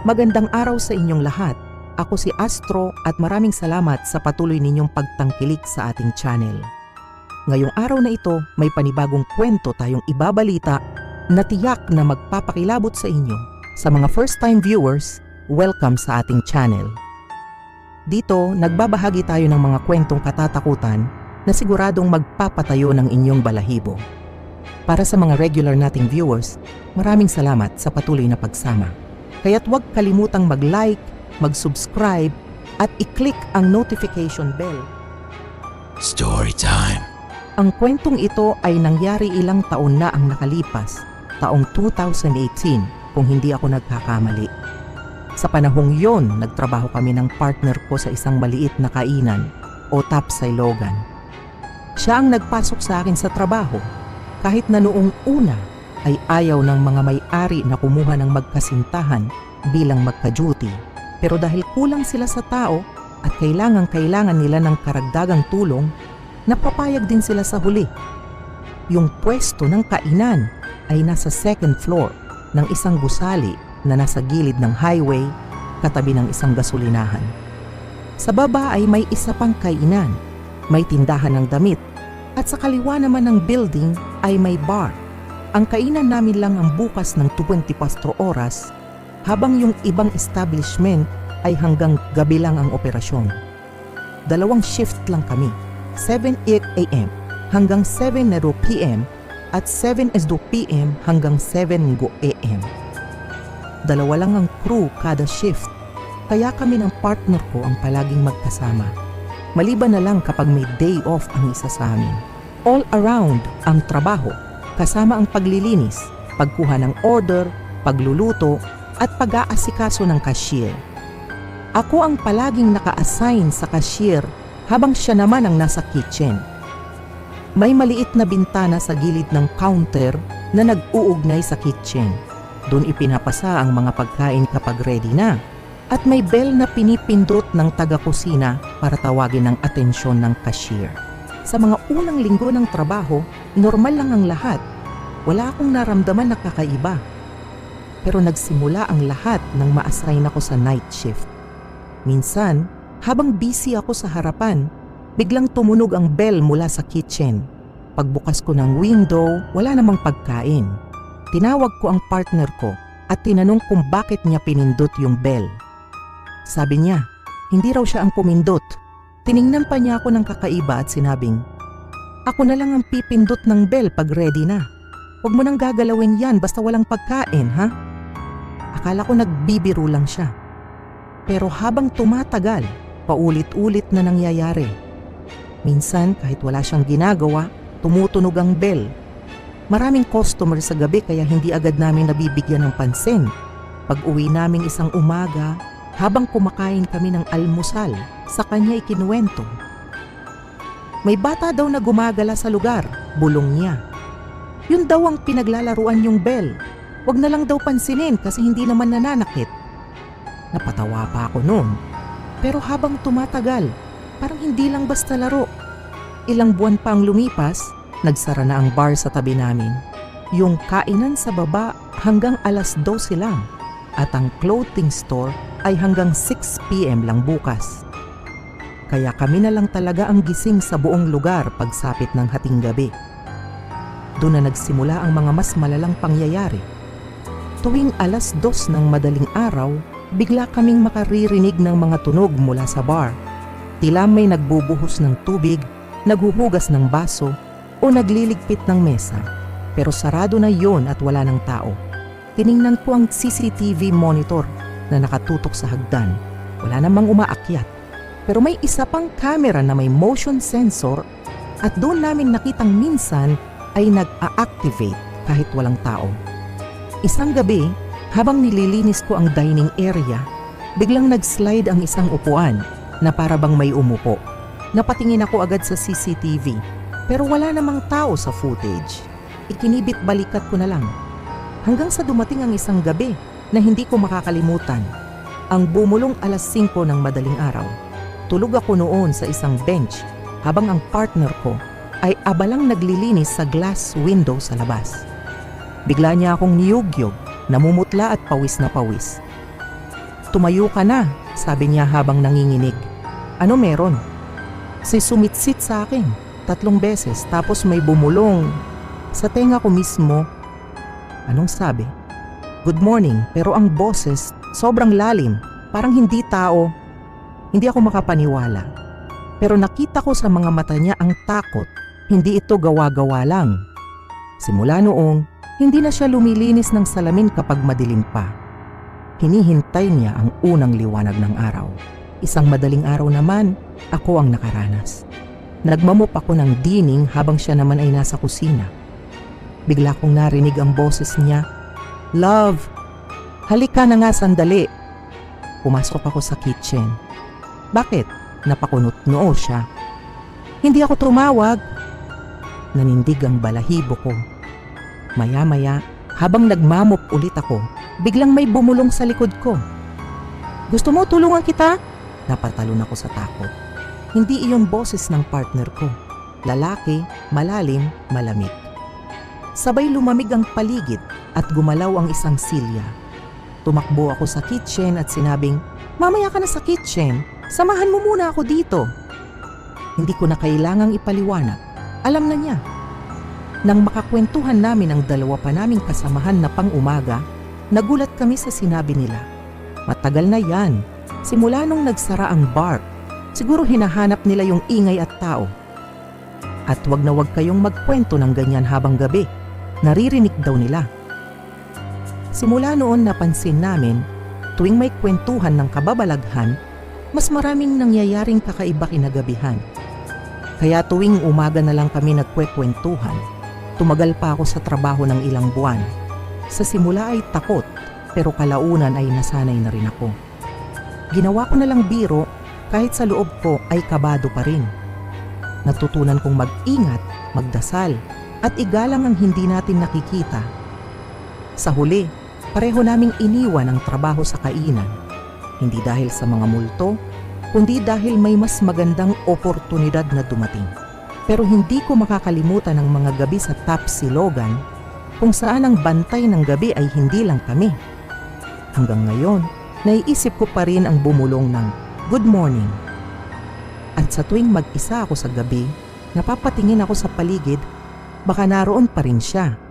Magandang araw sa inyong lahat. Ako si Astro at maraming salamat sa patuloy ninyong pagtangkilik sa ating channel. Ngayong araw na ito, may panibagong kwento tayong ibabalita na tiyak na magpapakilabot sa inyo. Sa mga first-time viewers, welcome sa ating channel. Dito, nagbabahagi tayo ng mga kwentong katatakutan na siguradong magpapatayo ng inyong balahibo. Para sa mga regular nating viewers, maraming salamat sa patuloy na pagsama. Kaya't huwag kalimutang mag-like, mag-subscribe, at i-click ang notification bell. Story time. Ang kwentong ito ay nangyari ilang taon na ang nakalipas, taong 2018 kung hindi ako nagkakamali. Sa panahong yon, nagtrabaho kami ng partner ko sa isang maliit na kainan o Tapsay Logan. Siya ang nagpasok sa akin sa trabaho kahit na noong una ay ayaw ng mga may-ari na kumuha ng magkasintahan bilang magka-duty. Pero dahil kulang sila sa tao at kailangang-kailangan nila ng karagdagang tulong, napapayag din sila sa huli. Yung pwesto ng kainan ay nasa second floor ng isang gusali na nasa gilid ng highway katabi ng isang gasolinahan. Sa baba ay may isa pang kainan, may tindahan ng damit, at sa kaliwa naman ng building ay may bar. Ang kainan namin lang ang bukas ng 24 oras habang yung ibang establishment ay hanggang gabi lang ang operasyon. Dalawang shift lang kami, 7 a.m. hanggang 7 p.m. at 7 p.m. hanggang 7 a.m. Dalawa lang ang crew kada shift, kaya kami ng partner ko ang palaging magkasama. Maliban na lang kapag may day off ang isa sa amin. All around ang trabaho, kasama ang paglilinis, pagkuha ng order, pagluluto, at pag-aasikaso ng cashier. Ako ang palaging naka-assign sa cashier habang siya naman ang nasa kitchen. May maliit na bintana sa gilid ng counter na nag-uugnay sa kitchen. Doon ipinapasa ang mga pagkain kapag ready na. At may bell na pinipindot ng taga-kusina para tawagin ang atensyon ng cashier. Sa mga unang linggo ng trabaho, normal lang ang lahat. Wala akong naramdaman na kakaiba. Pero nagsimula ang lahat nang ma-assign ako sa night shift. Minsan, habang busy ako sa harapan, biglang tumunog ang bell mula sa kitchen. Pagbukas ko ng window, wala namang pagkain. Tinawag ko ang partner ko at tinanong kung bakit niya pinindot yung bell. Sabi niya, hindi raw siya ang pumindot. Tiningnan pa niya ako ng kakaiba at sinabing, Ako na lang ang pipindot ng bell pag ready na. Huwag mo nang gagalawin yan basta walang pagkain, ha? Akala ko nagbibiro lang siya. Pero habang tumatagal, paulit-ulit na nangyayari. Minsan kahit wala siyang ginagawa, tumutunog ang bell. Maraming customer sa gabi kaya hindi agad namin nabibigyan ng pansin. Pag uwi namin isang umaga, habang kumakain kami ng almusal, sa kanya ikinuwento. May bata daw na gumagala sa lugar, bulong niya. Yun daw ang pinaglalaruan yung bell. Huwag na lang daw pansinin kasi hindi naman nananakit. Napatawa pa ako noon. Pero habang tumatagal, parang hindi lang basta laro. Ilang buwan pa ang lumipas, nagsara na ang bar sa tabi namin. Yung kainan sa baba hanggang alas 12 lang at ang clothing store ay hanggang 6pm lang bukas. Kaya kami na lang talaga ang gising sa buong lugar pagsapit ng hating gabi. Doon na nagsimula ang mga mas malalang pangyayari. Tuwing alas dos ng madaling araw, bigla kaming makaririnig ng mga tunog mula sa bar. Tila may nagbubuhos ng tubig, naghuhugas ng baso, o nagliligpit ng mesa. Pero sarado na yon at wala ng tao. Tiningnan ko ang CCTV monitor na nakatutok sa hagdan. Wala namang umaakyat. Pero may isa pang camera na may motion sensor at doon namin nakitang minsan ay nag-a-activate kahit walang tao. Isang gabi, habang nililinis ko ang dining area, biglang nag-slide ang isang upuan na para bang may umupo. Napatingin ako agad sa CCTV pero wala namang tao sa footage. Ikinibit balikat ko na lang. Hanggang sa dumating ang isang gabi na hindi ko makakalimutan. Ang bumulong alas 5 ng madaling araw. Tulog ako noon sa isang bench habang ang partner ko ay abalang naglilinis sa glass window sa labas. Bigla niya akong niyugyog, namumutla at pawis na pawis. Tumayo ka na, sabi niya habang nanginginig. Ano meron? Si sumitsit sa akin, tatlong beses tapos may bumulong. Sa tenga ko mismo. Anong sabi? Good morning, pero ang boses sobrang lalim, parang hindi tao. Hindi ako makapaniwala. Pero nakita ko sa mga mata niya ang takot, hindi ito gawa-gawa lang. Simula noong, hindi na siya lumilinis ng salamin kapag madilim pa. Hinihintay niya ang unang liwanag ng araw. Isang madaling araw naman, ako ang nakaranas. Nagmamop ako ng dining habang siya naman ay nasa kusina. Bigla kong narinig ang boses niya, Love, halika na nga sandali. Pumasok ako sa kitchen. Bakit? Napakunot noo siya. Hindi ako tumawag. Nanindig ang balahibo ko. Maya-maya, habang nagmamop ulit ako, biglang may bumulong sa likod ko. Gusto mo tulungan kita? Napatalon ako sa takot. Hindi iyon boses ng partner ko. Lalaki, malalim, malamig. Sabay lumamig ang paligid at gumalaw ang isang silya. Tumakbo ako sa kitchen at sinabing, Mamaya ka na sa kitchen, samahan mo muna ako dito. Hindi ko na kailangang ipaliwanag. Alam na niya. Nang makakwentuhan namin ang dalawa pa naming kasamahan na pang umaga, nagulat kami sa sinabi nila. Matagal na yan. Simula nung nagsara ang bar, siguro hinahanap nila yung ingay at tao. At wag na wag kayong magkwento ng ganyan habang gabi. Naririnig daw nila. Simula noon napansin namin, tuwing may kwentuhan ng kababalaghan, mas maraming nangyayaring kakaiba kinagabihan. Kaya tuwing umaga na lang kami nagkwekwentuhan, tumagal pa ako sa trabaho ng ilang buwan. Sa simula ay takot, pero kalaunan ay nasanay na rin ako. Ginawa ko na lang biro kahit sa loob ko ay kabado pa rin. Natutunan kong mag-ingat, magdasal, at igalang ang hindi natin nakikita. Sa huli, pareho naming iniwan ang trabaho sa kainan. Hindi dahil sa mga multo, kundi dahil may mas magandang oportunidad na dumating. Pero hindi ko makakalimutan ang mga gabi sa Top Silogan kung saan ang bantay ng gabi ay hindi lang kami. Hanggang ngayon, naiisip ko pa rin ang bumulong ng good morning. At sa tuwing mag-isa ako sa gabi, napapatingin ako sa paligid, baka naroon pa rin siya